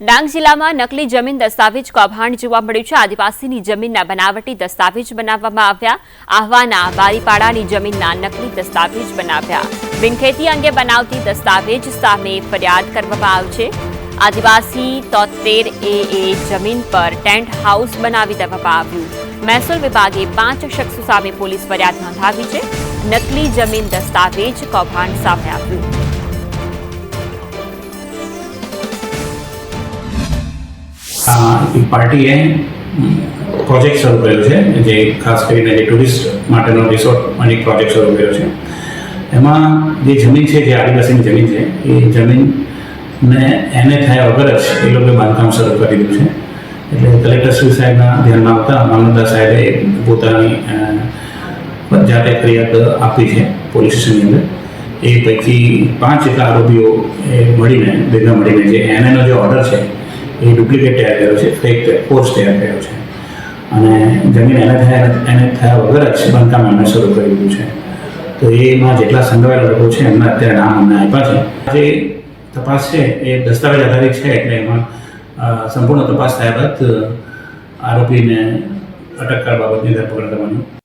ડાંગ જિલ્લામાં નકલી જમીન દસ્તાવેજ કૌભાંડ જોવા મળ્યું છે. આદિવાસીની જમીનના બનાવટી દસ્તાવેજ બનાવવામાં આવ્યા. આહવાના બારીપાડાની જમીનના નકલી દસ્તાવેજ બનાવ્યા. બિનખેતી અંગે બનાવતી દસ્તાવેજ સામે ફરિયાદ કરવામાં આવી છે. આદિવાસી તોતેર એ એ જમીન પર ટેન્ટ હાઉસ બનાવી દેવામાં આવ્યું. મહેસૂલ વિભાગે પાંચ શખ્સો સામે પોલીસ ફરિયાદ નોંધાવી છે. નકલી જમીન દસ્તાવેજ કૌભાંડ સામે આવ્યું. પાર્ટીએ પ્રોજેક્ટ શરૂ કર્યો છે, જે ખાસ કરીને જે ટુરિસ્ટ માટેનો રિસોર્ટ અને એક પ્રોજેક્ટ શરૂ કર્યો છે. એમાં જે જમીન છે, જે આદિવાસીની જમીન છે, એ જમીનને એને થયા વગર જ એ લોકોએ બાંધકામ શરૂ કરી દીધું છે. એટલે કલેક્ટર શ્રી સાહેબના ધ્યાનમાં આવતા મામલતદાર સાહેબે પોતાની જાતે ફરિયાદ આપી છે પોલીસ સ્ટેશનની અંદર. એ પૈકી પાંચ જેટલા આરોપીઓ એ મળીને ભેગા મળીને જે એનએનો જે ઓર્ડર છે એ ડુપ્લિકેટ તૈયાર કર્યો છે, ફેક કોર્સ તૈયાર કર્યો છે. અને જમીન એને થયા એને થયા વગર જ બાંધકામ એમણે શરૂ કરી દીધું છે. તો એમાં જેટલા સંડોવાયેલા લોકો છે, એમના અત્યારે નામ અમને આપ્યા છે. જે તપાસ છે, એ દસ્તાવેજ આધારિત છે, એટલે એમાં સંપૂર્ણ તપાસ થયા બાદ આરોપીને અટક કરવા બાબતની ધરપકડ કરવાની.